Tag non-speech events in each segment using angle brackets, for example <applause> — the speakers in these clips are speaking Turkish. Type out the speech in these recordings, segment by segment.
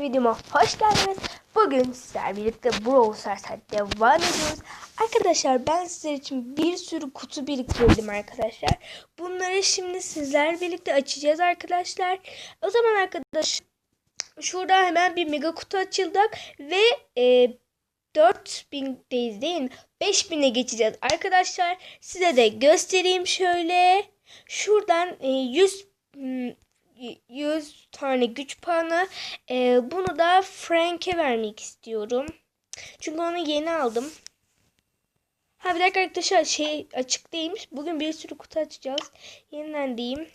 videoma hoş geldiniz. Bugün sizler birlikte Brawl Stars'a devam ediyoruz. Arkadaşlar ben sizler için bir sürü kutu biriktirdim arkadaşlar. Bunları şimdi sizler birlikte açacağız arkadaşlar. O zaman arkadaş şurada hemen bir mega kutu açıldık ve e, 4000'deyiz değil mi? 5000'e geçeceğiz arkadaşlar. Size de göstereyim şöyle. Şuradan e, 100 hmm, 100 tane güç puanı. Ee, bunu da Frank'e vermek istiyorum. Çünkü onu yeni aldım. Ha bir dakika arkadaşlar şey açık değilmiş. Bugün bir sürü kutu açacağız. Yeniden diyeyim.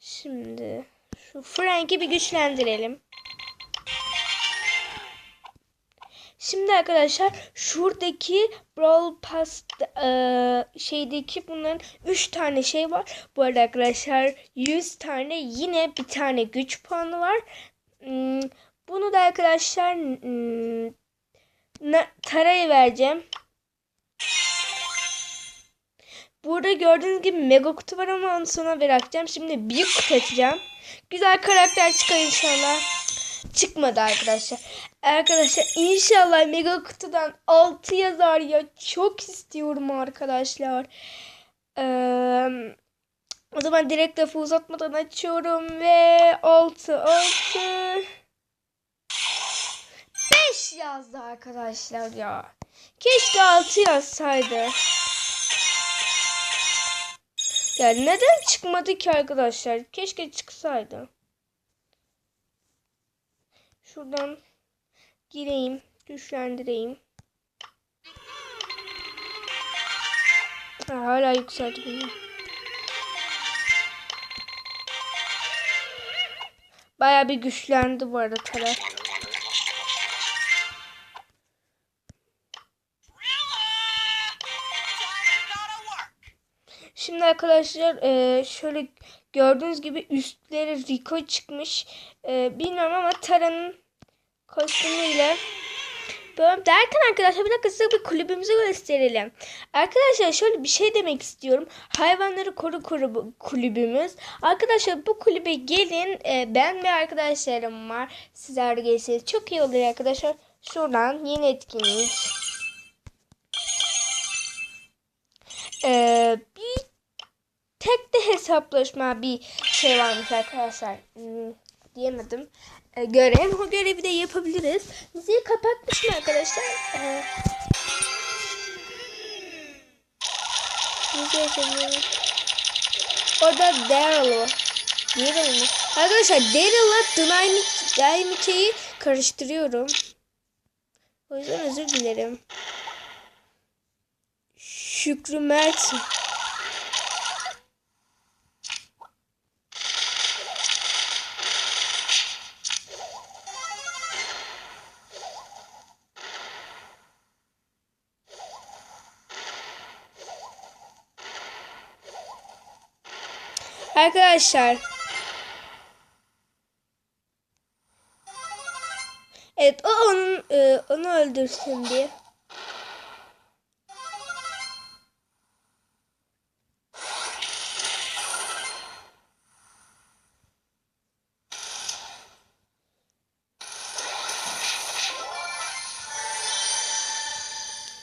Şimdi şu Frank'i bir güçlendirelim. Şimdi arkadaşlar şuradaki Brawl Pass e, şeydeki bunların 3 tane şey var. Bu arada arkadaşlar 100 tane yine bir tane güç puanı var. Hmm, bunu da arkadaşlar hmm, Tara'ya vereceğim. Burada gördüğünüz gibi mega kutu var ama onu sonra bırakacağım. Şimdi büyük kutu açacağım. Güzel karakter çıkar inşallah. Çıkmadı arkadaşlar. Arkadaşlar inşallah mega kutudan 6 yazar ya. Çok istiyorum arkadaşlar. Ee, o zaman direkt lafı uzatmadan açıyorum ve 6 6 5 yazdı arkadaşlar ya. Keşke 6 yazsaydı. Ya neden çıkmadı ki arkadaşlar? Keşke çıksaydı. Şuradan gireyim, güçlendireyim. Ha, hala yükseldi bunu. Baya bir güçlendi bu arada taraf. Şimdi arkadaşlar e, şöyle gördüğünüz gibi üstleri Rico çıkmış. E, bilmiyorum ama Tara'nın kostümüyle Böyle derken arkadaşlar bir dakika size bir kulübümüzü gösterelim. Arkadaşlar şöyle bir şey demek istiyorum. Hayvanları koru koru kulübümüz. Arkadaşlar bu kulübe gelin. E, ben ve arkadaşlarım var. Sizler de gelirseniz çok iyi olur arkadaşlar. Şuradan yeni etkinlik. Ee, bir tek de hesaplaşma bir şey varmış arkadaşlar. Hmm, diyemedim. Ee, görev. O görevi de yapabiliriz. Müziği kapatmışım arkadaşlar. Ee, müziği yapabilirim. O da Daryl. Daryl mı? Arkadaşlar Daryl'la Dynamite, Dynamite'yi karıştırıyorum. O yüzden özür dilerim. Şükrü Mert. Arkadaşlar. Evet o onun e, onu öldürsün diye.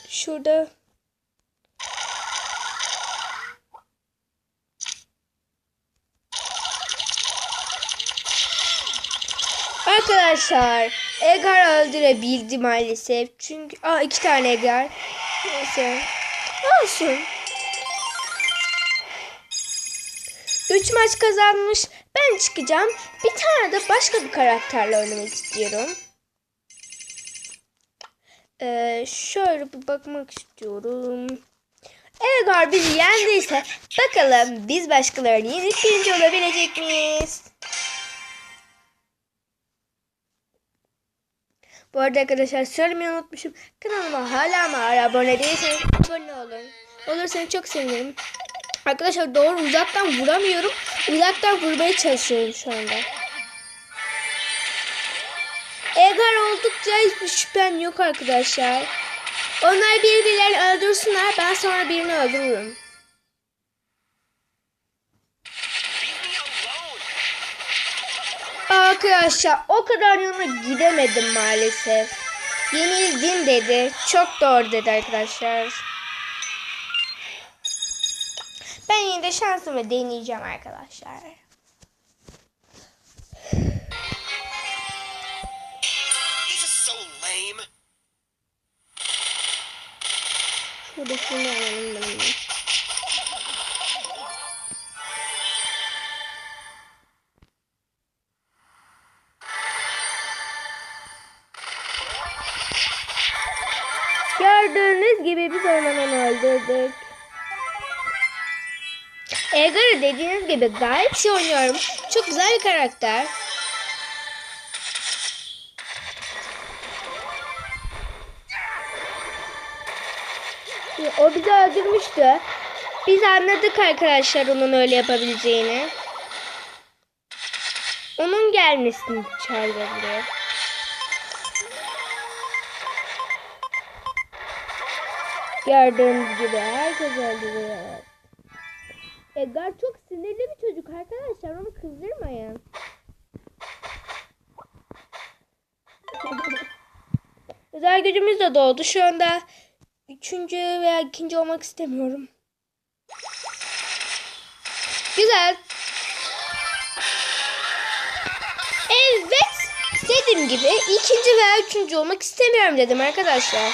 Şurada Arkadaşlar Edgar öldürebildi maalesef. Çünkü aa iki tane Edgar. Neyse. Olsun. Üç maç kazanmış. Ben çıkacağım. Bir tane de başka bir karakterle oynamak istiyorum. Ee, şöyle bir bakmak istiyorum. Edgar bizi yendiyse bakalım biz başkalarını yenip birinci olabilecek miyiz? Bu arada arkadaşlar söylemeyi unutmuşum. Kanalıma hala hala abone değilseniz abone olun. Olursanız çok sevinirim. Arkadaşlar doğru uzaktan vuramıyorum. Uzaktan vurmaya çalışıyorum şu anda. Edgar oldukça hiçbir şüphem yok arkadaşlar. Onlar birbirlerini öldürsünler. Ben sonra birini öldürürüm. Arkadaşlar o kadar yana gidemedim maalesef. Yenildin dedi. Çok doğru dedi arkadaşlar. Ben yine de şansımı deneyeceğim arkadaşlar. Şurada şunu alalım Gördüğünüz gibi biz onu öldürdük. Egar'ı dediğiniz gibi gayet iyi oynuyorum. Çok güzel bir karakter. O bizi öldürmüştü. Biz anladık arkadaşlar onun öyle yapabileceğini. Onun gelmesini çağırıyor. Gördüğünüz gibi herkes öldürüyor. Edgar çok sinirli bir çocuk arkadaşlar onu kızdırmayın. <laughs> Özel gücümüz de doldu. Şu anda üçüncü veya ikinci olmak istemiyorum. Güzel. Evet. Dediğim gibi ikinci veya üçüncü olmak istemiyorum dedim arkadaşlar.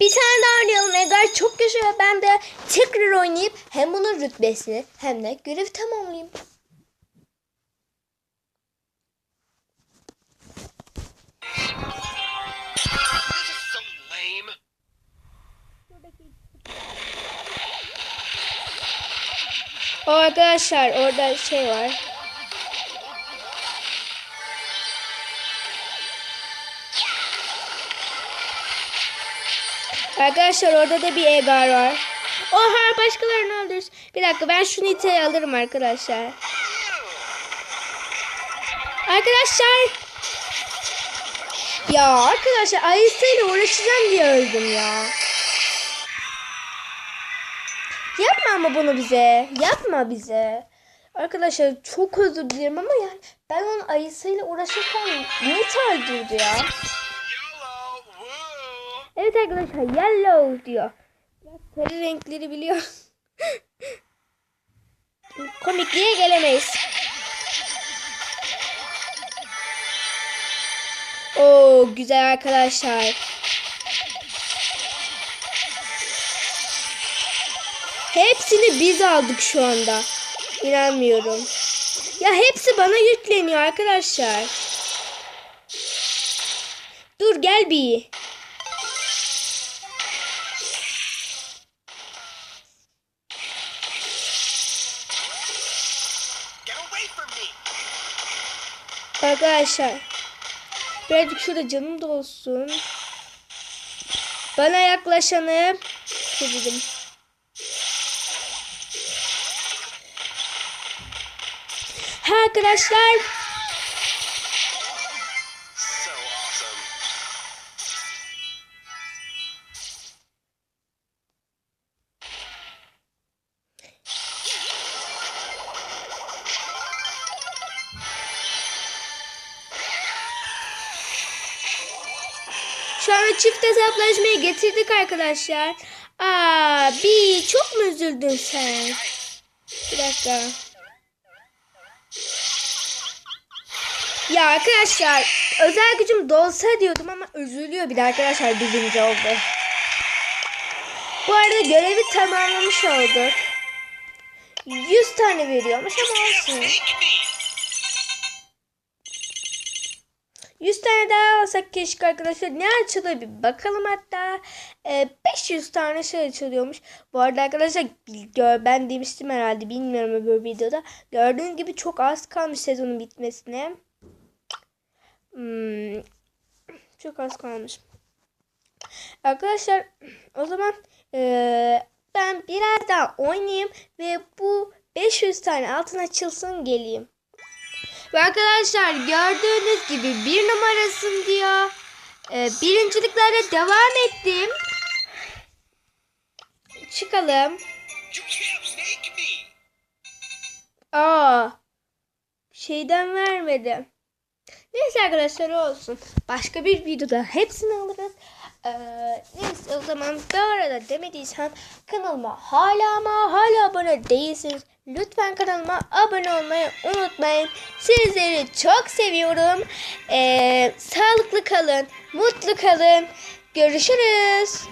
Bir tane daha oynayalım. Edgar çok yaşıyor. Ben de tekrar oynayıp hem bunun rütbesini hem de görevi tamamlayayım. Arkadaşlar orada şey var. Arkadaşlar orada da bir Egar var. Oha başkalarını öldür. Bir dakika ben şu niteyi alırım arkadaşlar. Arkadaşlar. Ya arkadaşlar Ayısı ile uğraşacağım diye öldüm ya. Yapma ama bunu bize. Yapma bize. Arkadaşlar çok özür dilerim ama yani ben onun ayısıyla uğraşırken niye öldürdü ya? Evet arkadaşlar yellow diyor. Sarı renkleri biliyor. <laughs> Komikliğe gelemeyiz. Oo güzel arkadaşlar. Hepsini biz aldık şu anda. İnanmıyorum. Ya hepsi bana yükleniyor arkadaşlar. Dur gel bir. Arkadaşlar. Birazcık şurada canım da olsun. Bana yaklaşanı kırdım. Ha arkadaşlar. Şu anda çift hesaplaşmayı getirdik arkadaşlar. Aa, bir çok mu üzüldün sen? Bir dakika. Ya arkadaşlar özel gücüm dolsa diyordum ama üzülüyor bir de arkadaşlar birinci oldu. Bu arada görevi tamamlamış olduk. 100 tane veriyormuş ama olsun. 100 tane daha alsak keşke arkadaşlar. Ne açılıyor bir bakalım hatta. Ee, 500 tane şey açılıyormuş. Bu arada arkadaşlar ben demiştim herhalde bilmiyorum öbür videoda. Gördüğünüz gibi çok az kalmış sezonun bitmesine. Hmm, çok az kalmış. Arkadaşlar o zaman eee, ben biraz daha oynayayım ve bu 500 tane altın açılsın geleyim. Ve arkadaşlar gördüğünüz gibi bir numarasın diyor. Ee, birinciliklere devam ettim. Çıkalım. Aa. Şeyden vermedi. Neyse arkadaşlar olsun. Başka bir videoda hepsini alırız. Neyse o zaman bu arada demediysem kanalıma hala ama hala abone değilsiniz. Lütfen kanalıma abone olmayı unutmayın. Sizleri çok seviyorum. Ee, sağlıklı kalın, mutlu kalın. Görüşürüz.